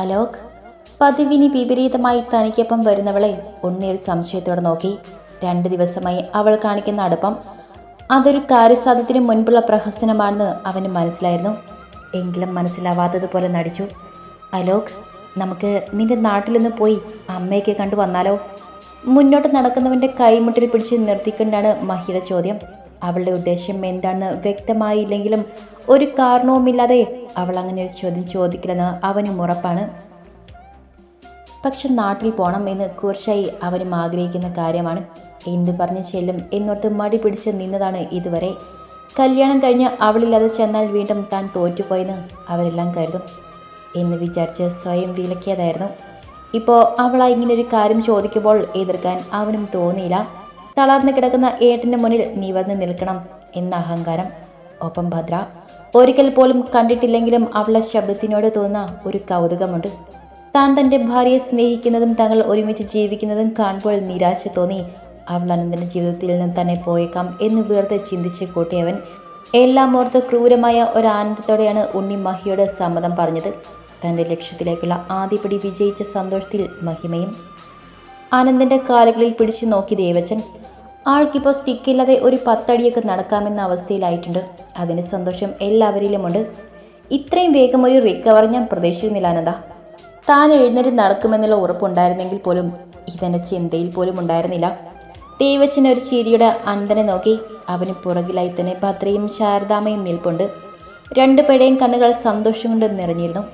അലോക് പതിവിന് വിപരീതമായി തനിക്കൊപ്പം വരുന്നവളെ ഉണ്ണി ഒരു സംശയത്തോടെ നോക്കി. രണ്ട് ദിവസമായി അവൾ കാണിക്കുന്ന അടുപ്പം അതൊരു കാര്യസാധ്യത്തിന് മുൻപുള്ള പ്രഹസനമാണെന്ന് അവന് മനസ്സിലായിരുന്നു. എങ്കിലും മനസ്സിലാവാത്തതുപോലെ നടിച്ചു. അലോക് നമുക്ക് നിന്റെ നാട്ടിൽ നിന്ന് പോയി അമ്മയൊക്കെ കണ്ടു വന്നാലോ? മുന്നോട്ട് നടക്കുന്നവന്റെ കൈമുട്ടിൽ പിടിച്ച് നിർത്തിക്കൊണ്ടാണ് മഹിയുടെ ചോദ്യം. അവളുടെ ഉദ്ദേശം എന്താണെന്ന് വ്യക്തമായില്ലെങ്കിലും ഒരു കാരണവുമില്ലാതെ അവൾ അങ്ങനെ ഒരു ചോദ്യം ചോദിക്കില്ലെന്ന് അവനും ഉറപ്പാണ്. പക്ഷെ നാട്ടിൽ പോകണം എന്ന് കുർഷായി അവനും ആഗ്രഹിക്കുന്ന കാര്യമാണ്. എന്തു പറഞ്ഞു ചെല്ലും എന്നോർത്ത് മടി പിടിച്ച് നിന്നതാണ് ഇതുവരെ. കല്യാണം കഴിഞ്ഞ് അവളില്ലാതെ ചെന്നാൽ വീണ്ടും താൻ തോറ്റുപോയെന്ന് അവരെല്ലാം കരുതും എന്ന് വിചാരിച്ച് സ്വയം വിലക്കിയതായിരുന്നു. ഇപ്പോൾ അവളാ ഇങ്ങനെ ഒരു കാര്യം ചോദിക്കുമ്പോൾ എതിർക്കാൻ അവനും തോന്നിയില്ല. തളർന്നു കിടക്കുന്ന ഏട്ടന്റെ മുന്നിൽ നീ വന്ന് നിൽക്കണം എന്ന അഹങ്കാരം. ഒപ്പം ഭദ്ര ഒരിക്കൽ പോലും കണ്ടിട്ടില്ലെങ്കിലും അവളെ ശബ്ദത്തിനോട് തോന്നുന്ന ഒരു കൗതുകമുണ്ട്. താൻ തന്റെ ഭാര്യയെ സ്നേഹിക്കുന്നതും തങ്ങൾ ഒരുമിച്ച് ജീവിക്കുന്നതും കാണുമ്പോൾ നിരാശ തോന്നി. അവൾ അനന്തന്റെ ജീവിതത്തിൽ നിന്ന് തന്നെ പോയേക്കാം എന്ന് വെറുതെ ചിന്തിച്ച് കൂട്ടിയവൻ എല്ലാം ഓർത്ത് ക്രൂരമായ ഒരു ആനന്ദത്തോടെയാണ് ഉണ്ണി മഹിയോട് സമ്മതം പറഞ്ഞത്. തന്റെ ലക്ഷ്യത്തിലേക്കുള്ള ആദ്യപടി വിജയിച്ച സന്തോഷത്തിൽ മഹിമയും ആനന്ദന്റെ കാലുകളിൽ പിടിച്ചു നോക്കി ദേവച്ചൻ ആൾക്കിപ്പോൾ സ്റ്റിക്കില്ലാതെ ഒരു പത്തടിയൊക്കെ നടക്കാമെന്ന അവസ്ഥയിലായിട്ടുണ്ട്. അതിന് സന്തോഷം എല്ലാവരിലുമുണ്ട്. ഇത്രയും വേഗം ഒരു റിക്കവർ ഞാൻ പ്രതീക്ഷിക്കുന്നില്ല അനന്ത. താൻ എഴുന്നേറ്റ് നടക്കുമെന്നുള്ള ഉറപ്പുണ്ടായിരുന്നെങ്കിൽ പോലും ഇതെന്റെ ചിന്തയിൽ പോലും ഉണ്ടായിരുന്നില്ല. ദേവച്ചൻ ഒരു ചിരിയുടെ അന്തനെ നോക്കി അവന് പുറകിലായി തന്നെ ഭദ്രയും ശാരദാമയും നിൽപ്പുണ്ട്. രണ്ടു പേരുടെയും കണ്ണുകൾ സന്തോഷം കൊണ്ട് നിറഞ്ഞിരുന്നു.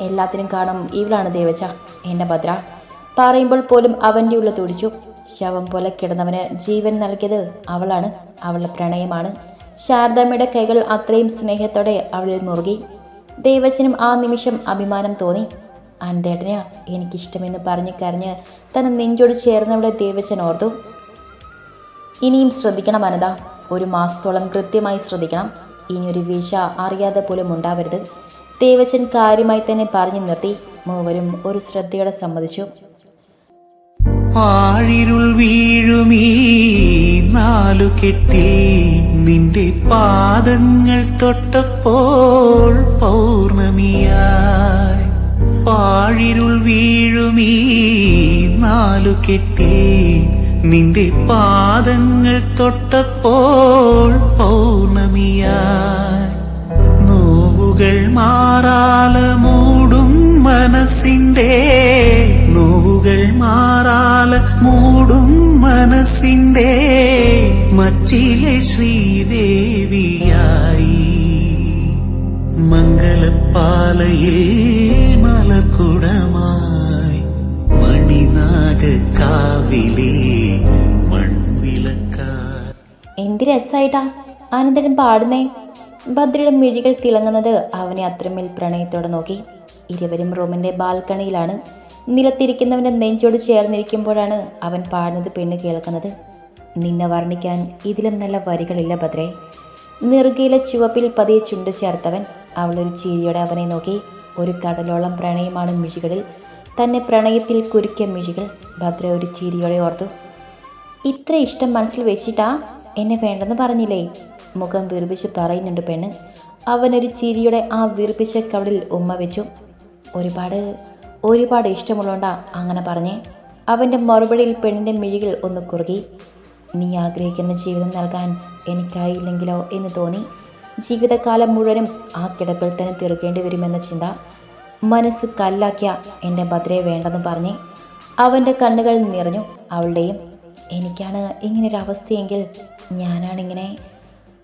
എല്ലാത്തിനും കാണും ഇവളാണ് ദേവച്ച എന്നെ ഭദ്ര. പറയുമ്പോൾ പോലും അവന്റെ ഉള്ള തുടിച്ചു ശവം പോലെ കിടന്നവന് ജീവൻ നൽകിയത് അവളാണ്. അവളുടെ പ്രണയമാണ്. ശാരദമ്മയുടെ കൈകൾ അത്രയും സ്നേഹത്തോടെ അവളിൽ മുറുകി. ദേവസ്വനും ആ നിമിഷം അഭിമാനം തോന്നി. അൻതേട്ടനെയാ എനിക്കിഷ്ടമെന്ന് പറഞ്ഞു കരഞ്ഞ് തന്നെ നെഞ്ചോട് ചേർന്നവളെ ദേവസ്വൻ ഓർത്തു. ഇനിയും ശ്രദ്ധിക്കണം അനത ഒരു മാസത്തോളം കൃത്യമായി ശ്രദ്ധിക്കണം. ഇനിയൊരു വീഴ്ച അറിയാതെ പോലും ഉണ്ടാവരുത്. ദേവശൻ കാര്യമായി തന്നെ പറഞ്ഞു നിർത്തി. മൂവരും ഒരു ശ്രദ്ധയോടെ സമ്മതിച്ചു. പാഴിരുൾ വീഴുമീ നാലു കെട്ടി നിന്റെ പാദങ്ങൾ തൊട്ടപ്പോൾ പൗർണമിയായി. പാഴിരുൾ വീഴുമീ നാലു കെട്ടി നിന്റെ പാദങ്ങൾ തൊട്ടപ്പോൾ പൗർണമിയായി. നോവുകൾ മാറാല മൂടും മനസ്സിന്റെ നോവുകൾ മാറാല മൂടും മനസ്സിന്റെ മച്ചിലെ ശ്രീദേവിയായി. മംഗലപ്പാലയിൽ മലക്കുടമായി മണിനാഗ കാവിലെ മൺവിളക്കായി എന്ത് രസമായിട്ടാ ആനന്ദൻ പാടുന്നേ. ഭദ്രയുടെ മിഴികൾ തിളങ്ങുന്നത് അവനെ അത്രമേൽ പ്രണയത്തോടെ നോക്കി. ഇരുവരും റൂമിന്റെ ബാൽക്കണിയിലാണ് നിലത്തിരിക്കുന്നവന്റെ നെഞ്ചോട് ചേർന്നിരിക്കുമ്പോഴാണ് അവൻ പാടുന്നത് പെണ്ണ് കേൾക്കുന്നത്. നിന്നെ വർണിക്കാൻ ഇതിലും നല്ല വരികളില്ല ഭദ്രേ. നെറുകയിലെ ചുവപ്പിൽ പതിയെ ചുണ്ടു ചേർത്തവൻ അവളൊരു ചിരിയോടെ അവനെ നോക്കി. ഒരു കടലോളം പ്രണയമാണ് മിഴികളിൽ. തന്നെ പ്രണയത്തിൽ കുരുക്കിയ മിഴികൾ. ഭദ്ര ഒരു ചിരിയോടെ ഓർത്തു. ഇത്ര ഇഷ്ടം മനസ്സിൽ വെച്ചിട്ടാ എന്നെ വേണ്ടെന്ന് പറഞ്ഞില്ലേ? മുഖം വീർപ്പിച്ച് പറയുന്നുണ്ട് പെണ്ണ്. അവനൊരു ചിരിയുടെ ആ വീർപ്പിച്ച കവളിൽ ഉമ്മ വെച്ചു. ഒരുപാട് ഒരുപാട് ഇഷ്ടമുള്ളോണ്ടാ അങ്ങനെ പറഞ്ഞേ. അവന്റെ മറുപടിയിൽ പെണ്ണിന്റെ മിഴികൾ ഒന്ന് കുറുകി നീ ആഗ്രഹിക്കുന്ന ജീവിതം നൽകാൻ എനിക്കായില്ലെങ്കിലോ? എന്ന് തോന്നി. ജീവിതകാലം മുഴുവനും ആ കിടപ്പിൽ തന്നെ തീർക്കേണ്ടി വരുമെന്ന ചിന്ത മനസ്സ് കല്ലാക്കിയ എന്റെ ഭദ്രയെ വേണ്ടെന്ന് പറഞ്ഞ് അവന്റെ കണ്ണുകൾ നിറഞ്ഞു. അവളുടെയും എനിക്കാണ് ഇങ്ങനൊരവസ്ഥയെങ്കിൽ ഞാനാണിങ്ങനെ.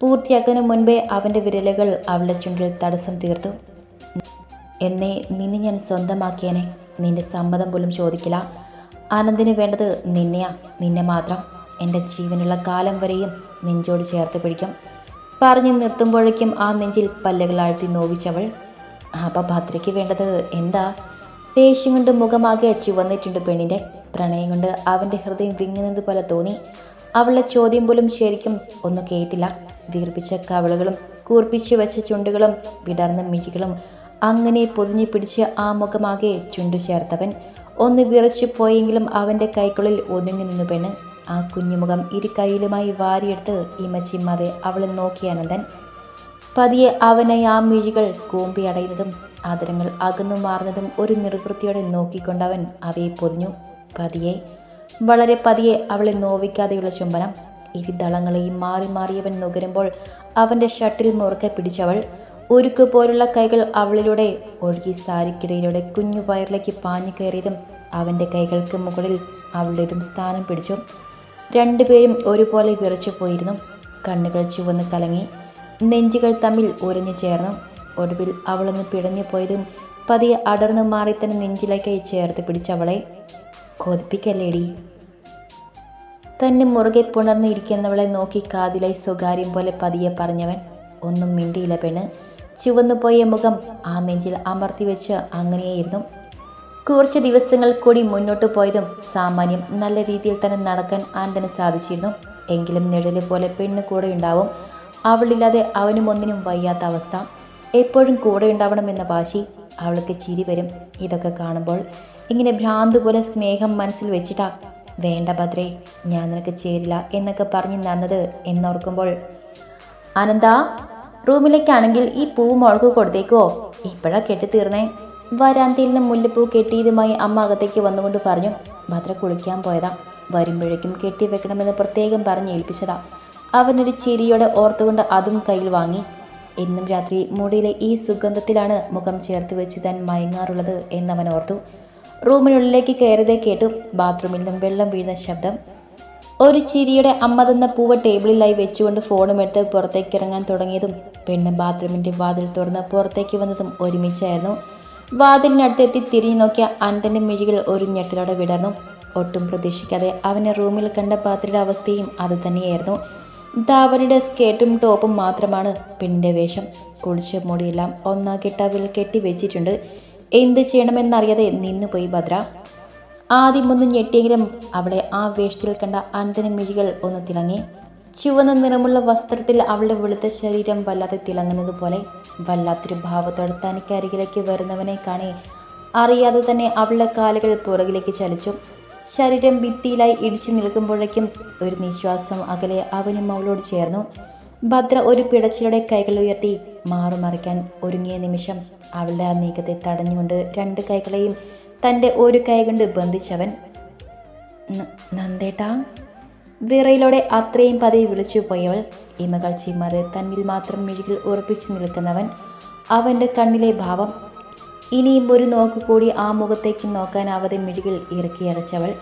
പൂർത്തിയാക്കുന്നതിന് മുൻപേ അവന്റെ വിരലുകൾ അവളുടെ ചുണ്ടിൽ തടസ്സം തീർത്തു. എന്നെ നിന്നെ ഞാൻ സ്വന്തമാക്കിയനെ. നിന്റെ സമ്മതം പോലും ചോദിക്കില്ല. ആനന്ദിന് വേണ്ടത് നിന്നെയാ. നിന്നെ മാത്രം. എന്റെ ജീവനുള്ള കാലം വരെയും നെഞ്ചോട് ചേർത്ത് പിടിക്കും. പറഞ്ഞു നിർത്തുമ്പോഴേക്കും ആ നെഞ്ചിൽ പല്ലുകൾ ആഴ്ത്തി നോവിച്ചവൾ അപ്പം ഭദ്രയ്ക്ക് വേണ്ടത് എന്താ ദേഷ്യം കൊണ്ട് മുഖമാകെ ചുവന്നിട്ടുണ്ട് പെണ്ണിന്റെ പ്രണയം കൊണ്ട് അവന്റെ ഹൃദയം വിങ്ങുന്നത് പോലെ തോന്നി. അവളുടെ ചോദ്യം പോലും ശരിക്കും ഒന്നും കേട്ടില്ല. വീർപ്പിച്ച കവളുകളും കൂർപ്പിച്ചു വെച്ച ചുണ്ടുകളും വിടർന്ന മിഴികളും അങ്ങനെ പൊതിഞ്ഞു പിടിച്ച് ആ മുഖമാകെ ചുണ്ടു ചേർത്തവൻ ഒന്ന് വിറച്ചു പോയെങ്കിലും അവന്റെ കൈക്കുള്ളിൽ ഒതുങ്ങി നിന്നു പെണ്ണ്. ആ കുഞ്ഞുമുഖം ഇരു കൈയിലുമായി വാരിയെടുത്ത് ഇമച്ചിമ്മാതെ അവളെ നോക്കി അനന്തൻ. പതിയെ അവനെ ആ മിഴികൾ കൂമ്പി അടയുന്നതും ആദരങ്ങൾ അകന്നു മാറുന്നതും ഒരു നിർവൃത്തിയോടെ നോക്കിക്കൊണ്ടവൻ അവയെ പൊതിഞ്ഞു. പതിയെ വളരെ പതിയെ അവളെ നോവിക്കാതെയുള്ള ചുംബനം. ഇരുദളങ്ങളെയും മാറി മാറിയവൻ നുകരുമ്പോൾ അവന്റെ ഷട്ടിൽ മുറുക്കെ പിടിച്ചവൾ ഉരുക്ക് പോലുള്ള കൈകൾ അവളിലൂടെ ഒഴുകി സാരിക്കിടയിലൂടെ കുഞ്ഞു വയറിലേക്ക് പാഞ്ഞു കയറിയതും അവന്റെ കൈകൾക്ക് മുകളിൽ അവളുടേതും സ്ഥാനം പിടിച്ചു. രണ്ടുപേരും ഒരുപോലെ വിറച്ചു പോയിരുന്നു. കണ്ണുകൾ ചുവന്ന് കലങ്ങി നെഞ്ചുകൾ തമ്മിൽ ഉരഞ്ഞു ചേർന്നു. ഒടുവിൽ അവളൊന്ന് പിടഞ്ഞു പോയതും പതിയെ അടർന്നു മാറി തന്നെ നെഞ്ചിലേക്കായി ചേർത്ത് പിടിച്ചവളെ കൊതിപ്പിക്കല്ലേടി? തന്നെ മുറുകെ പുണർന്നിരിക്കുന്നവളെ നോക്കി കാതിലായി സ്വകാര്യം പോലെ പതിയെ പറഞ്ഞവൻ. ഒന്നും മിണ്ടിയില്ല പെണ്ണ്. ചുവന്നുപോയ മുഖം ആ നെഞ്ചിൽ അമർത്തി വെച്ച് അങ്ങനെയായിരുന്നു. കുറച്ച് ദിവസങ്ങൾ കൂടി മുന്നോട്ട് പോയതും സാമാന്യം നല്ല രീതിയിൽ തന്നെ നടക്കാൻ ആനന്ദന് സാധിച്ചിരുന്നു. എങ്കിലും നിഴലെ പോലെ പെണ്ണ് കൂടെ ഉണ്ടാവും. അവളില്ലാതെ അവനും ഒന്നിനും വയ്യാത്ത അവസ്ഥ. എപ്പോഴും കൂടെ ഉണ്ടാവണമെന്ന വാശി അവൾക്ക് ചിരി വരും. ഇതൊക്കെ കാണുമ്പോൾ ഇങ്ങനെ ഭ്രാന്ത് പോലെ സ്നേഹം മനസ്സിൽ വെച്ചിട്ടാ വേണ്ട ഭദ്രേ ഞാൻ നിനക്ക് ചേരില്ല എന്നൊക്കെ പറഞ്ഞ് നടന്നത് എന്നോർക്കുമ്പോൾ അനന്ത റൂമിലേക്കാണെങ്കിൽ ഈ പൂവ് മുളക് കൊടുത്തേക്കോ? ഇപ്പോഴാ കെട്ടിത്തീർന്നേ വരാന്തയിൽ നിന്ന് മുല്ലപ്പൂ കെട്ടിയതുമായി അമ്മ അകത്തേക്ക് വന്നുകൊണ്ട് പറഞ്ഞു ഭദ്ര കുളിക്കാൻ പോയതാ. വരുമ്പോഴേക്കും കെട്ടി വെക്കണമെന്ന് പ്രത്യേകം പറഞ്ഞ് ഏൽപ്പിച്ചതാ. അവനൊരു ചിരിയോടെ ഓർത്തുകൊണ്ട് അതും കയ്യിൽ വാങ്ങി. എന്നും രാത്രി മുടിയിലെ ഈ സുഗന്ധത്തിലാണ് മുഖം ചേർത്ത് വെച്ച് താൻ മയങ്ങാറുള്ളത് എന്നവൻ ഓർത്തു. റൂമിനുള്ളിലേക്ക് കയറിയതേ കേട്ടു. ബാത്റൂമിൽ നിന്നും വെള്ളം വീഴുന്ന ശബ്ദം. ഒരു ചിരിയുടെ അമ്മ തന്ന പൂവ് ടേബിളിലായി വെച്ചുകൊണ്ട് ഫോണുമെടുത്ത് പുറത്തേക്ക് ഇറങ്ങാൻ തുടങ്ങിയതും പെണ്ണ് ബാത്റൂമിന്റെ വാതിൽ തുറന്ന് പുറത്തേക്ക് വന്നതും ഒരുമിച്ചായിരുന്നു. വാതിലിനടുത്തെത്തി തിരിഞ്ഞു നോക്കിയ അനന്തന്റെ മിഴികൾ ഒരു ഞെട്ടലോടെ വിടർന്നു. ഒട്ടും പ്രതീക്ഷിക്കാതെ അവനെ റൂമിൽ കണ്ട പാത്രയുടെ അവസ്ഥയും അത് തന്നെയായിരുന്നു. സ്കേട്ടും സ്കേർട്ടും ടോപ്പും മാത്രമാണ് പെണ്ണിന്റെ വേഷം. കുളിച്ച മുടിയെല്ലാം ഒന്നാകെ ടവിൽ കെട്ടി വെച്ചിട്ടുണ്ട്. എന്ത് ചെയ്യണമെന്നറിയാതെ നിന്നുപോയി ഭദ്ര. ആദ്യമൊന്നും ഞെട്ടിയെങ്കിലും അവളെ ആ വേഷത്തിൽ കണ്ട അനന്തന മിഴികൾ ഒന്ന് തിളങ്ങി. ചുവന്ന നിറമുള്ള വസ്ത്രത്തിൽ അവളുടെ വെളുത്ത ശരീരം വല്ലാതെ തിളങ്ങുന്നത് പോലെ വല്ലാത്തൊരു ഭാവത്തോടെ തനിക്കരികിലേക്ക് വരുന്നവനെ കാണി. അറിയാതെ തന്നെ അവളുടെ കാലുകൾ പുറകിലേക്ക് ചലിച്ചു. ശരീരം ഭിത്തിയിലായി ഇടിച്ചു നിൽക്കുമ്പോഴേക്കും ഒരു നിശ്വാസം അകലെ അവനും അവളോട് ചേർന്നു. ഭദ്ര ഒരു പിടച്ചിലൂടെ കൈകൾ ഉയർത്തി മാറുമറിക്കാൻ ഒരുങ്ങിയ നിമിഷം അവളുടെ ആ നീക്കത്തെ തടഞ്ഞുകൊണ്ട് രണ്ട് കൈകളെയും തന്റെ ഒരു കൈ കൊണ്ട് ബന്ധിച്ചവൻ നന്ദേട്ടാ വിറയിലോടെ അത്രയും പതിയെ വിളിച്ചു പോയവൾ ഇമകൾ ചിമ്മറ് തന്നിൽ മാത്രം മിഴികൾ ഉറപ്പിച്ചു നിൽക്കുന്നവൻ അവന്റെ കണ്ണിലെ ഭാവം ഇനിയും ഒരു നോക്ക് കൂടി ആ മുഖത്തേക്ക് നോക്കാനാവാതെ മിഴികൾ ഇറക്കിയടച്ചവൾ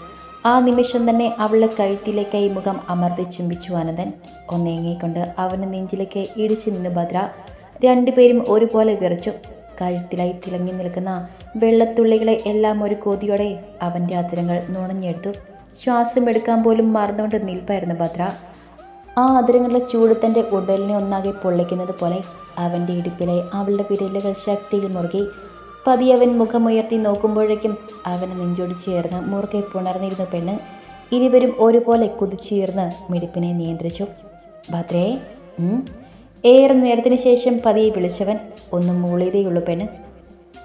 ആ നിമിഷം തന്നെ അവളുടെ കഴുത്തിലേക്കായി മുഖം അമർത്തി ചുംബിച്ചു അനന്തൻ. ഒന്നേങ്ങിക്കൊണ്ട് അവന് നെഞ്ചിലേക്ക് ഇടിച്ചു നിന്ന് ഭദ്ര. രണ്ടുപേരും ഒരുപോലെ വിറച്ചു. കഴുത്തിലായി തിളങ്ങി നിൽക്കുന്ന വെള്ളത്തുള്ളികളെ എല്ലാം ഒരു കൊതിയോടെ അവന്റെ അതിരങ്ങൾ നുണഞ്ഞെടുത്തു. ശ്വാസം എടുക്കാൻ പോലും മറന്നുകൊണ്ട് നിൽപ്പായിരുന്നു ഭദ്ര. ആ അതിരങ്ങളുടെ ചൂട് തന്റെ ഉടലിനെ ഒന്നാകെ പൊള്ളിക്കുന്നത് പോലെ അവന്റെ ഇടുപ്പിലെ അവളുടെ വിരലുകൾ ശക്തിയിൽ മുറുകി പതിയവൻ മുഖമുയർത്തി നോക്കുമ്പോഴേക്കും അവനെ നെഞ്ചോട് ചേർന്ന് മുറുകെ പുണർന്നിരുന്ന പെണ്ണ് ഇരുവരും ഒരുപോലെ കുതിച്ചുയർന്ന് മിടിപ്പിനെ നിയന്ത്രിച്ചു. ഭദ്രേ ഉം. ഏറെ നേരത്തിന് ശേഷം പതിയെ വിളിച്ചവൻ ഒന്നും മൂളിയതേയുള്ളൂ പെണ്ണ്.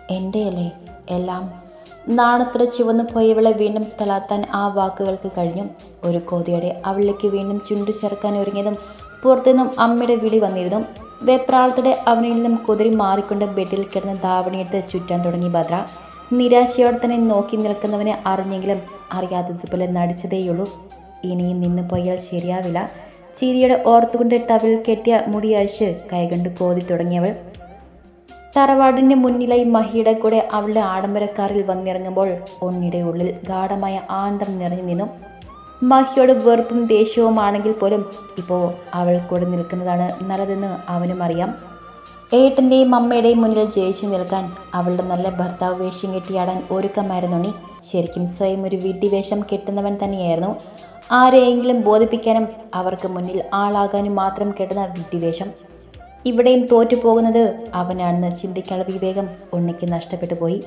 എന്റെയല്ലേ എല്ലാം? നാണത്തോടെ ചുവന്നു പോയവളെ വീണ്ടും തളാത്താൻ ആ വാക്കുകൾക്ക് കഴിഞ്ഞു. ഒരു കോതിയോടെ അവളിലേക്ക് വീണ്ടും ചുണ്ടു ചേർക്കാൻ ഒരുങ്ങിയതും പുറത്തുനിന്നും അമ്മയുടെ വിളി വന്നിരുന്നു. വെപ്രാളത്തോടെ അവനിൽ നിന്നും കുതിരി മാറിക്കൊണ്ട് ബെഡിൽ കിടന്ന് ധാവണിയെടുത്ത് ചുറ്റാൻ തുടങ്ങി ഭദ്ര. നിരാശയോടെ തന്നെ നോക്കി നിൽക്കുന്നവനെ അറിഞ്ഞെങ്കിലും അറിയാത്തതുപോലെ നടിച്ചതേയുള്ളൂ. ഇനിയും നിന്നു പോയാൽ ശരിയാവില്ല. ചിരിയുടെ ഓർത്തുകൊണ്ട് ടവിൽ കെട്ടിയ മുടി കൈകൊണ്ട് കോതി തുടങ്ങിയവൾ തറവാടിന്റെ മുന്നിലായി മഹിയുടെ കൂടെ അവളുടെ ആഡംബരക്കാറിൽ വന്നിറങ്ങുമ്പോൾ ഉണ്ണിയുടെ ഉള്ളിൽ ഗാഠമായ ആന്തം നിറഞ്ഞു നിന്നു. മഹിയോട് വെറുപ്പും ദേഷ്യവുമാണെങ്കിൽ പോലും ഇപ്പോൾ അവൾ കൂടെ നിൽക്കുന്നതാണ് നല്ലതെന്ന് അവനും അറിയാം. ഏട്ടന്റെയും അമ്മയുടെയും മുന്നിൽ ജയിച്ചു നിൽക്കാൻ അവളുടെ നല്ല ഭർത്താവ് വേഷം കെട്ടിയാടാൻ ഒരുക്കമായിരുന്നു നീ ശരിക്കും സ്വയം ഒരു വിഡ്ഢിവേഷം കെട്ടുന്നവൻ തന്നെയായിരുന്നു. ആരെയെങ്കിലും ബോധിപ്പിക്കാനും അവർക്ക് മുന്നിൽ ആളാകാനും മാത്രം കെട്ടുന്ന വിഡ്ഢിവേഷം ഇവിടെയും തോറ്റുപോകുന്നത് അവനാണെന്ന് ചിന്തിക്കാനുള്ള വിവേകം ഉണ്ണിക്ക് നഷ്ടപ്പെട്ടു പോയി.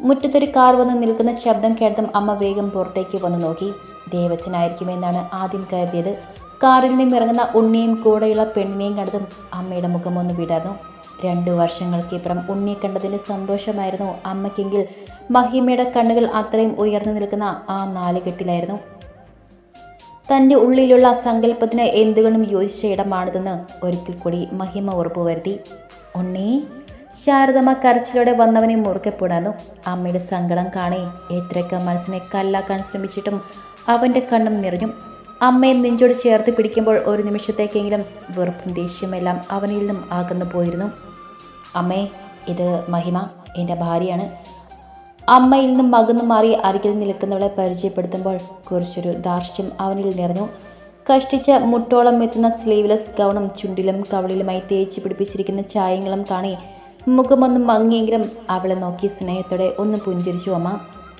മുറ്റത്തൊരു കാർ വന്ന് നിൽക്കുന്ന ശബ്ദം കേട്ടതും അമ്മ വേഗം പുറത്തേക്ക് വന്ന് നോക്കി. ദേവച്ചനായിരിക്കുമെന്നാണ് ആദ്യം കരുതിയത്. കാറിൽ നിന്നും ഇറങ്ങുന്ന ഉണ്ണിയും കൂടെയുള്ള പെണ്ണിനെയും കണ്ടതും അമ്മയുടെ മുഖം ഒന്ന് വിടർന്നു. രണ്ടു വർഷങ്ങൾക്കിപ്പുറം ഉണ്ണിയെ കണ്ടതിന്റെ സന്തോഷമായിരുന്നു അമ്മയ്ക്കെങ്കിൽ. മഹിമയുടെ കണ്ണുകൾ അത്രയും ഉയർന്നു നിൽക്കുന്ന ആ നാലുകെട്ടിലായിരുന്നു തന്റെ ഉള്ളിലുള്ള സങ്കല്പത്തിന് എന്തുകൊണ്ടും യോജിച്ച ഇടമാണിതെന്ന് ഒരിക്കൽ കൂടി മഹിമ ഉറപ്പുവരുത്തി ഉണ്ണി ശാരദമ്മ കരച്ചിലോടെ വന്നവനെ മുറുക്കെ പുണർന്നു അമ്മയുടെ സങ്കടം കാണേ. എത്രയൊക്കെ മനസ്സിനെ കല്ലാക്കാൻ ശ്രമിച്ചിട്ടും അവന്റെ കണ്ണും നിറഞ്ഞു അമ്മയെ നെഞ്ചോട് ചേർത്ത് പിടിക്കുമ്പോൾ ഒരു നിമിഷത്തേക്കെങ്കിലും വെറുപ്പും ദേഷ്യമെല്ലാം അവനിൽ നിന്നും അകന്നു പോയിരുന്നു അമ്മേ ഇത് മഹിമ എന്റെ ഭാര്യയാണ്. അമ്മയിൽ നിന്നും മകന്നു മാറി അരികിൽ നിൽക്കുന്നവളെ പരിചയപ്പെടുത്തുമ്പോൾ കുറച്ചൊരു ദാർഷ്ട്യം അവനിൽ നിറഞ്ഞു. കഷ്ടിച്ച മുട്ടോളം എത്തുന്ന സ്ലീവ്ലെസ് ഗൗണും ചുണ്ടിലും കവളിലുമായി തേച്ച് പിടിപ്പിച്ചിരിക്കുന്ന ചായങ്ങളും കാണി മുഖമൊന്നും മങ്ങിയെങ്കിലും അവളെ നോക്കി സ്നേഹത്തോടെ ഒന്ന് പുഞ്ചിരിച്ചു അമ്മ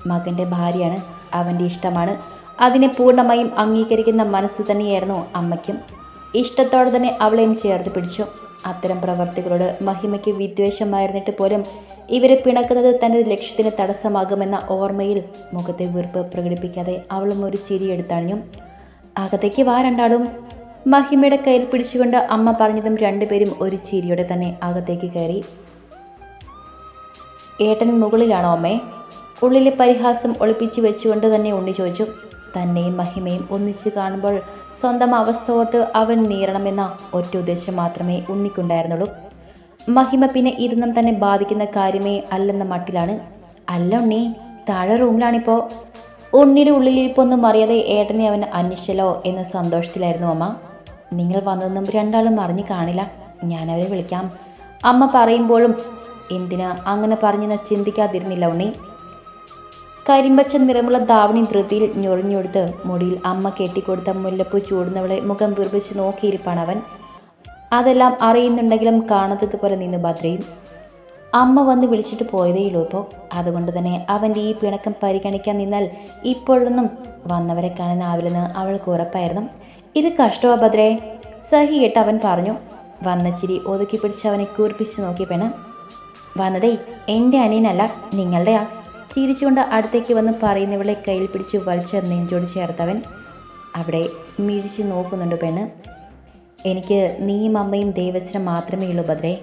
മകന്റെ ഭാര്യയാണ് അവന്റെ ഇഷ്ടമാണ്. അതിനെ പൂർണമായും അംഗീകരിക്കുന്ന മനസ്സ് തന്നെയായിരുന്നു അമ്മയ്ക്കും. ഇഷ്ടത്തോടെ തന്നെ അവളെയും ചേർത്ത് പിടിച്ചു. അത്തരം പ്രവർത്തികളോട് മഹിമയ്ക്ക് വിദ്വേഷമായിരുന്നിട്ട് പോലും ഇവരെ പിണക്കുന്നത് തന്റെ ലക്ഷ്യത്തിന് തടസ്സമാകുമെന്ന ഓർമ്മയിൽ മുഖത്തെ വീർപ്പ് പ്രകടിപ്പിക്കാതെ അവളും ഒരു ചിരി ചിരിയെടുത്തണിഞ്ഞു അകത്തേക്ക് വാ രണ്ടാളും മഹിമയുടെ കയ്യിൽ പിടിച്ചുകൊണ്ട് അമ്മ പറഞ്ഞതും രണ്ടുപേരും ഒരു ചിരിയോടെ തന്നെ അകത്തേക്ക് കയറി. ഏട്ടൻ മുകളിലാണോ അമ്മേ? ഉള്ളിലെ പരിഹാസം ഒളിപ്പിച്ചു വെച്ചുകൊണ്ട് തന്നെ ഉണ്ണി ചോദിച്ചു. തന്നെയും മഹിമയും ഒന്നിച്ചു കാണുമ്പോൾ സ്വന്തം അവസ്ഥ ഓർത്ത് അവൻ നീറണമെന്ന ഒറ്റ ഉദ്ദേശം മാത്രമേ ഉണ്ണിക്കുണ്ടായിരുന്നുള്ളൂ. മഹിമ പിന്നെ ഇതൊന്നും തന്നെ ബാധിക്കുന്ന കാര്യമേ അല്ലെന്ന മട്ടിലാണ്. അല്ല ഉണ്ണി താഴെ റൂമിലാണിപ്പോൾ ഉണ്ണിയുടെ ഉള്ളിലിരിപ്പൊന്നും അറിയാതെ ഏട്ടനെ അവൻ അന്വേഷിച്ചല്ലോ എന്ന സന്തോഷത്തിലായിരുന്നു അമ്മ. നിങ്ങൾ വന്നതൊന്നും രണ്ടാളും അറിഞ്ഞു കാണില്ല. ഞാനവരെ വിളിക്കാം. അമ്മ പറയുമ്പോഴും എന്തിനാ അങ്ങനെ പറഞ്ഞെന്ന് ചിന്തിക്കാതിരുന്നില്ല ഉണ്ണി. കരിമ്പച്ച നിറമുള്ള ധാവണി ധൃതിയിൽ ഞൊറിഞ്ഞൊടുത്ത് മുടിയിൽ അമ്മ കെട്ടിക്കൊടുത്ത മുല്ലപ്പൂ ചൂടുന്നവളെ മുഖം വിർപ്പിച്ച് നോക്കിയിരിപ്പാണ് അവൻ. അതെല്ലാം അറിയുന്നുണ്ടെങ്കിലും കാണാത്തതുപോലെ നിന്ന് ഭദ്രയും. അമ്മ വന്ന് വിളിച്ചിട്ട് പോയതേയുള്ളൂ ഇപ്പോൾ അതുകൊണ്ട് തന്നെ അവന്റെ ഈ പിണക്കം പരിഗണിക്കാൻ നിന്നാൽ ഇപ്പോഴൊന്നും വന്നവരെ കാണാനാവില്ലെന്ന് അവൾക്ക് ഉറപ്പായിരുന്നു. ഇത് കഷ്ടമാ ഭദ്രേ. സഹി കേട്ട് അവൻ പറഞ്ഞു വന്ന ചിരി ഒതുക്കി പിടിച്ച് അവനെ കൂർപ്പിച്ച് നോക്കി പെണ്ണ്. വന്നതേ എന്റെ അനിയനല്ല നിങ്ങളുടെയാ. ചിരിച്ചുകൊണ്ട് അടുത്തേക്ക് വന്ന് പറയുന്നവളെ കയ്യിൽ പിടിച്ച് വലിച്ച നെഞ്ചോട് ചേർത്തവൻ അവിടെ മിഴിച്ച് നോക്കുന്നുണ്ട് പെണ്ണ്. എനിക്ക് നീയും അമ്മയും ദേവച്ചനും മാത്രമേ ഉള്ളൂ ഭദ്രേ.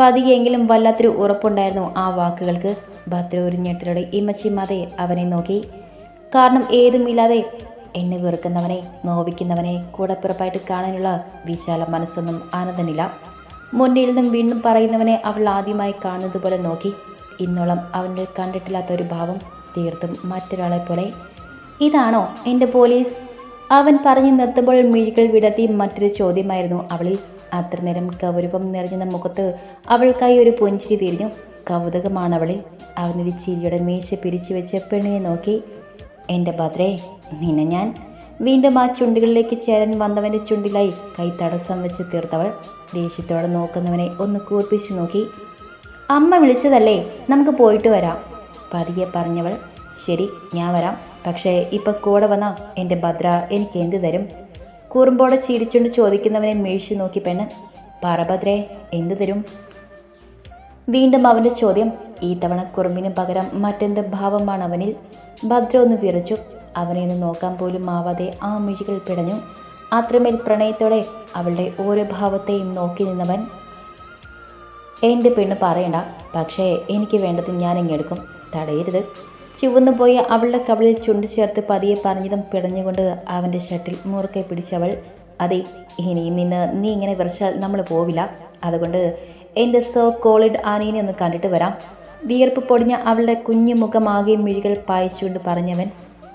പതിയെങ്കിലും വല്ലാത്തൊരു ഉറപ്പുണ്ടായിരുന്നു ആ വാക്കുകൾക്ക്. ഭദ്ര ഒരു ഞെട്ടലോടെ ഇമ്മച്ചിമാതെ അവനെ നോക്കി. കാരണം ഏതുമില്ലാതെ എന്നെ വെറുക്കുന്നവനെ നോവിക്കുന്നവനെ കൂടപ്പിറപ്പായിട്ട് കാണാനുള്ള വിശാല മനസ്സൊന്നും ആനന്ദനില്ല. മുന്നിൽ നിന്നും വീണ്ടും പറയുന്നവനെ അവൾ ആദ്യമായി കാണുന്നതുപോലെ നോക്കി. ഇന്നോളം അവനിൽ കണ്ടിട്ടില്ലാത്ത ഒരു ഭാവം തീർത്തും മറ്റൊരാളെ പോലെ. ഇതാണോ എന്റെ പോലീസ്? അവൻ പറഞ്ഞു നിർത്തുമ്പോൾ മിഴികൾ വിടത്തി മറ്റൊരു ചോദ്യമായിരുന്നു അവളിൽ. അത്ര നേരം കൗരവം നിറഞ്ഞ മുഖത്ത് അവൾക്കായി ഒരു പുഞ്ചിരി തിരിഞ്ഞു കൗതുകമാണ് അവളിൽ. അവനൊരു ചിരിയുടെ മീശ പിരിച്ചു വെച്ച് പെണ്ണിനെ നോക്കി. എന്റെ ഭദ്രേ നിന്നെ ഞാൻ. വീണ്ടും ആ ചുണ്ടുകളിലേക്ക് ചേരാൻ വന്നവന്റെ ചുണ്ടിലായി കൈ തടസ്സം വെച്ച് തീർത്തവൾ. ദേഷ്യത്തോടെ നോക്കുന്നവനെ ഒന്ന് കൂർപ്പിച്ചു നോക്കി. അമ്മ വിളിച്ചതല്ലേ നമുക്ക് പോയിട്ട് വരാം. പതിയെ പറഞ്ഞവൾ ശരി ഞാൻ വരാം. പക്ഷേ ഇപ്പം കൂടെ വന്ന എന്റെ ഭദ്ര എനിക്ക് എന്ത് തരും? കുറുമ്പോടെ ചിരിച്ചുകൊണ്ട് ചോദിക്കുന്നവനെ മേഴിച്ചു നോക്കി പെണ്ണ് പറ ഭദ്രേ എന്ത് തരും? വീണ്ടും അവന്റെ ചോദ്യം ഈ തവണ കുറുമ്പിന് പകരം മറ്റെന്ത് ഭാവമാണ് അവനിൽ? ഭദ്ര ഒന്ന് വിറച്ചു അവനെ ഒന്ന് നോക്കാൻ പോലും ആവാതെ ആ മിഴികൾ പിടഞ്ഞു. അത്രമേൽ പ്രണയത്തോടെ അവളുടെ ഓരോ ഭാവത്തെയും നോക്കി നിന്നവൻ എന്റെ പെണ്ണ് പറയണ്ട. പക്ഷേ എനിക്ക് വേണ്ടത് ഞാൻ ഇങ്ങെടുക്കും തടയരുത്. ചുവന്നു പോയ അവളുടെ കവളിൽ ചുണ്ടു ചേർത്ത് പതിയെ പറഞ്ഞതും പിടഞ്ഞുകൊണ്ട് അവന്റെ ഷട്ടിൽ മുറുക്കെ പിടിച്ചവൾ അതെ ഇനിയും നിന്ന് നീ ഇങ്ങനെ വിറച്ചാൽ നമ്മൾ പോവില്ല. അതുകൊണ്ട് എന്റെ സോ കോളിഡ് ആനീനെ ഒന്ന് കണ്ടിട്ട് വരാം. വിയർപ്പ് പൊടിഞ്ഞ അവളുടെ കുഞ്ഞു മുഖമാകെ മിഴികൾ പായിച്ചുകൊണ്ട് പറഞ്ഞവൻ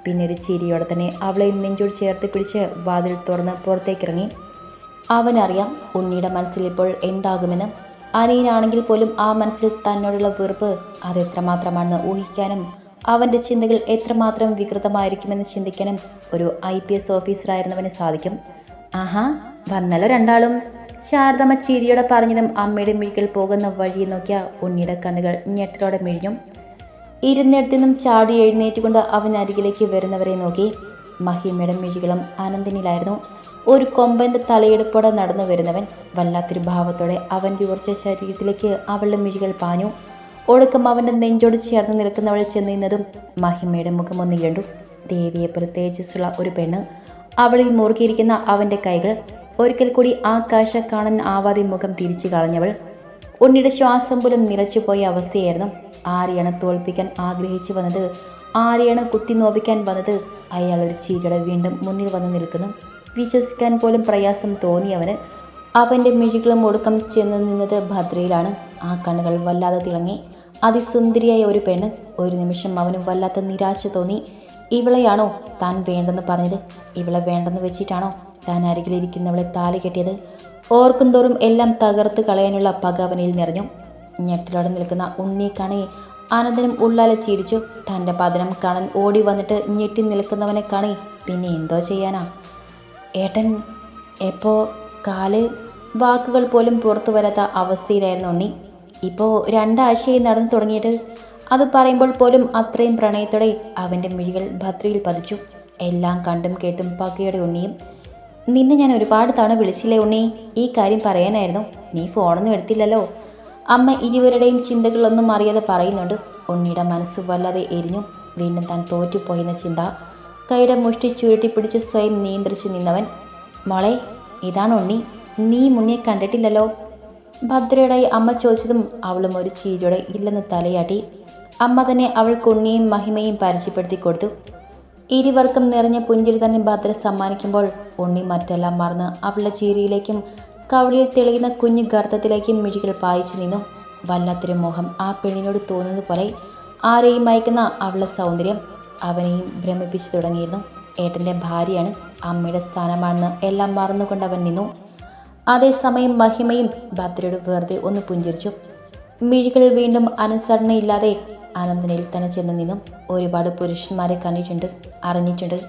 പിന്നെ ഒരു ചിരിയോടെ തന്നെ അവളെ നെഞ്ചോട് ചേർത്ത് പിടിച്ച് വാതിൽ തുറന്ന് പുറത്തേക്കിറങ്ങി. അവനറിയാം ഉണ്ണിയുടെ മനസ്സിൽ ഇപ്പോൾ എന്താകുമെന്ന്. അനിയനാണെങ്കിൽ പോലും ആ മനസ്സിൽ തന്നോടുള്ള വെറുപ്പ് അത് എത്രമാത്രമാണെന്ന് ഊഹിക്കാനും അവന്റെ ചിന്തകൾ എത്രമാത്രം വികൃതമായിരിക്കുമെന്ന് ചിന്തിക്കാനും ഒരു ഐ പി എസ് ഓഫീസറായിരുന്നവന് സാധിക്കും. ആഹാ വന്നല്ലോ രണ്ടാളും. ശാരദമ്മ ചിരിയോടെ പറഞ്ഞതും അമ്മയുടെ മിഴികൾ പോകുന്ന വഴി നോക്കിയ ഉണ്ണിയുടെ കണ്ണുകൾ ഞെട്ടലോടെ മിഴിഞ്ഞു. ഇരുന്നിടത്തു നിന്നും ചാടി എഴുന്നേറ്റുകൊണ്ട് അവൻ അരികിലേക്ക് വരുന്നവരെ നോക്കി മഹിമയുടെ മിഴികളും ആനന്ദിനിലായിരുന്നു ഒരു കൊമ്പന്റെ തലയെടുപ്പോടെ നടന്നു വരുന്നവൻ വല്ലാത്തൊരു ഭാവത്തോടെ അവൻ ഉറച്ച ശരീരത്തിലേക്ക് അവളുടെ മിഴികൾ പാഞ്ഞു. ഒടുക്കം അവന്റെ നെഞ്ചോട് ചേർന്ന് നിൽക്കുന്നവൾ ചെന്ന് നിന്നതും മഹിമയുടെ മുഖമൊന്ന് കണ്ടു ദേവിയെ പ്രത്യേകിച്ചുള്ള ഒരു പെണ്ണ്. അവളിൽ മുറുകിയിരിക്കുന്ന അവന്റെ കൈകൾ. ഒരിക്കൽ കൂടി ആ കാഴ്ച കാണാൻ ആവാതെ മുഖം തിരിച്ചു കളഞ്ഞവൾ. ഉണ്ണിയുടെ ശ്വാസം പോലും നിലച്ചുപോയ അവസ്ഥയായിരുന്നു. ആരെയാണ് തോൽപ്പിക്കാൻ ആഗ്രഹിച്ചു വന്നത് ആരെയാണ് കുത്തി നോവിക്കാൻ വന്നത് അയാൾ ഒരു ചീരയുടെ വീണ്ടും മുന്നിൽ വന്ന് നിൽക്കുന്നു. വിശ്വസിക്കാൻ പോലും പ്രയാസം തോന്നിയവന് അവന്റെ മിഴികളും ഒടുക്കം ചെന്ന് നിന്നത് ഭദ്രയിലാണ്. ആ കണ്ണുകൾ വല്ലാതെ തിളങ്ങി. അതിസുന്ദരിയായ ഒരു പെണ്ണ്. ഒരു നിമിഷം അവന് വല്ലാത്ത നിരാശ തോന്നി. ഇവളെയാണോ താൻ വേണ്ടെന്ന് പറഞ്ഞത്? ഇവളെ വേണ്ടെന്ന് വെച്ചിട്ടാണോ താൻ അരികിലിരിക്കുന്നവളെ താലി കെട്ടിയത്? ഓർക്കുംതോറും എല്ലാം തകർത്ത് കളയാനുള്ള പക അവനിൽ നിറഞ്ഞു. ഞെട്ടലോടെ നിൽക്കുന്ന ഉണ്ണി കണയെ അനന്തരം ഉള്ളാലെ ചിരിച്ചു. തന്റെ പതനം കാണാൻ ഓടി വന്നിട്ട് ഞെട്ടി നിൽക്കുന്നവനെ കാണി. പിന്നെ എന്തോ ചെയ്യാനാ? ഏട്ടൻ എപ്പോ കാൽ വാക്കുകൾ പോലും പുറത്തു വരാത്ത അവസ്ഥയിലായിരുന്നു ഉണ്ണി. ഇപ്പോൾ രണ്ടാഴ്ചയായി നടന്നു തുടങ്ങിയിട്ട് അത് പറയുമ്പോൾ പോലും അത്രയും പ്രണയത്തോടെ അവന്റെ മിഴികൾ ഭദ്രയിൽ പതിച്ചു. എല്ലാം കണ്ടും കേട്ടും പകയുടെ ഉണ്ണിയും നിന്നെ ഞാൻ ഒരുപാട് തവണ വിളിച്ചില്ലേ ഉണ്ണി? ഈ കാര്യം പറയാനായിരുന്നു. നീ ഫോണൊന്നും എടുത്തില്ലല്ലോ? അമ്മ ഇരുവരുടെയും ചിന്തകളൊന്നും അറിയാതെ പറയുന്നുണ്ട്. ഉണ്ണിയുടെ മനസ്സ് വല്ലാതെ എരിഞ്ഞു. വീണ്ടും താൻ തോറ്റുപോയെന്ന ചിന്ത കൈയുടെ മുഷ്ടി ചുരുട്ടി ചുരുട്ടിപ്പിടിച്ച് സ്വയം നിയന്ത്രിച്ച് നിന്നവൻ മോളെ ഇതാണ് ഉണ്ണി. നീ മുന്നേ കണ്ടിട്ടില്ലല്ലോ? ഭദ്രയുടെ അമ്മ ചോദിച്ചതും അവളും ഒരു ചീരിയോടെ ഇല്ലെന്ന് തലയാട്ടി. അമ്മ തന്നെ അവൾക്ക് ഉണ്ണിയും മഹിമയും പരിചയപ്പെടുത്തി കൊടുത്തു. ഇരുവർക്കും നിറഞ്ഞ പുഞ്ചിരി തന്നെ ഭദ്ര സമ്മാനിക്കുമ്പോൾ ഉണ്ണി മറ്റെല്ലാം മറന്ന് അവളുടെ ചീരിയിലേക്കും കവളിൽ തെളിയുന്ന കുഞ്ഞു ഗർത്തത്തിലേക്കും മിഴികൾ പായിച്ചു നിന്നു. വല്ലാത്തൊരു മോഹം ആ പെണ്ണിനോട് തോന്നുന്നത് പോലെ ആരെയും മയക്കുന്ന അവളുടെ സൗന്ദര്യം. അവനെയും ഭ്രമിപ്പിച്ചു തുടങ്ങിയിരുന്നു. ഏട്ടന്റെ ഭാര്യയാണ് അമ്മയുടെ സ്ഥാനമാണെന്ന് എല്ലാം മറന്നുകൊണ്ട് അവൻ നിന്നു. അതേസമയം മഹിമയും ഭദ്രയോട് വെറുതെ ഒന്ന് പുഞ്ചിരിച്ചു. മിഴികൾ വീണ്ടും അനുസരണയില്ലാതെ അനന്തനയിൽ തന്നെ ചെന്ന് നിന്നും. ഒരുപാട് പുരുഷന്മാരെ കണ്ടിട്ടുണ്ട് അറിഞ്ഞിട്ടുണ്ട്.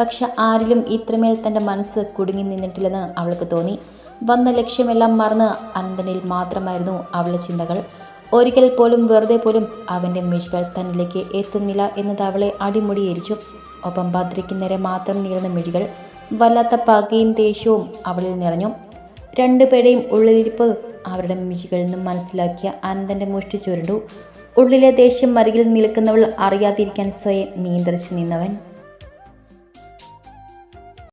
പക്ഷെ ആരിലും ഇത്രമേൽ തന്റെ മനസ്സ് കുടുങ്ങി നിന്നിട്ടില്ലെന്ന് അവൾക്ക് തോന്നി. വന്ന ലക്ഷ്യമെല്ലാം മറന്ന് അനന്തനയിൽ മാത്രമായിരുന്നു അവളുടെ ചിന്തകൾ. ഒരിക്കൽ പോലും വെറുതെ പോലും അവന്റെ മിഴികൾ തന്നിലേക്ക് എത്തുന്നില്ല എന്നത് അവളെ അടിമുടിയേരിച്ചു ഒപ്പം ഭദ്രയ്ക്ക് നേരെ മാത്രം നീളുന്ന മിഴികൾ വല്ലാത്ത പകയും ദേഷ്യവും അവളിൽ നിറഞ്ഞു. രണ്ടുപേരുടെയും ഉള്ളിലിരിപ്പ് അവരുടെ മിഴികളിൽ നിന്നും മനസ്സിലാക്കിയ അനന്തന്റെ മുഷ്ടി ചുരുണ്ടു. ഉള്ളിലെ ദേഷ്യം മരികിൽ നിൽക്കുന്നവൾ അറിയാതിരിക്കാൻ സ്വയം നിയന്ത്രിച്ചു നിന്നവൻ.